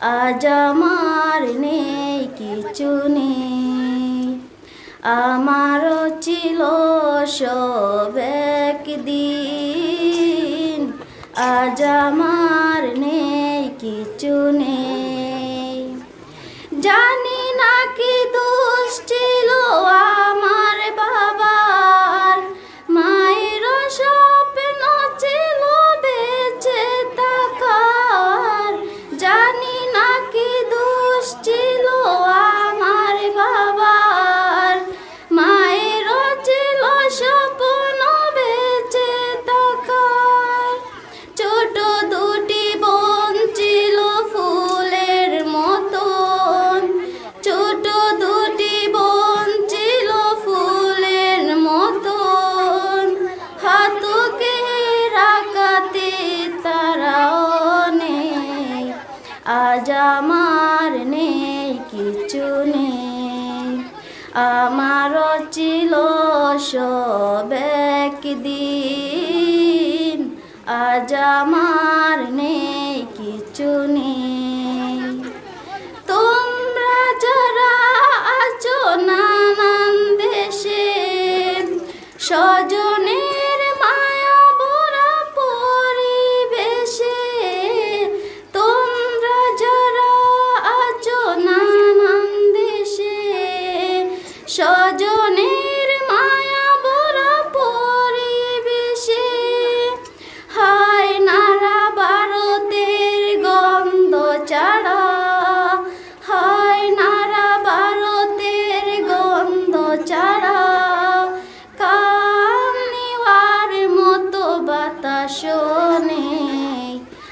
আজ আমার নেই কিছু নেই। আমারও ছিল সব একদিন। আজ আমার নেই কিছু নেই। আমারও ছিল সব দিন আজ আমার নেই কিছু নেই। তোমরা যারা আছো নানান দেশে স্বজনের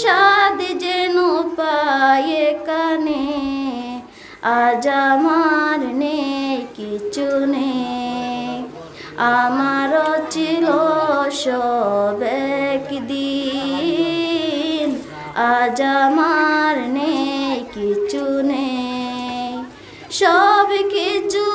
স্বাদ যেন পায়ে কানে। আজ আমার নেই কিছু নেই। আমারও ছিল সব একদিন। আজ আমার নেই কিছু নেই। সব কিছু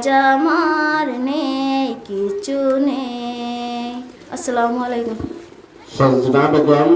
আজ আমার নেই কিছু নেই। আসসালামু আলাইকুম। সজনা বেগম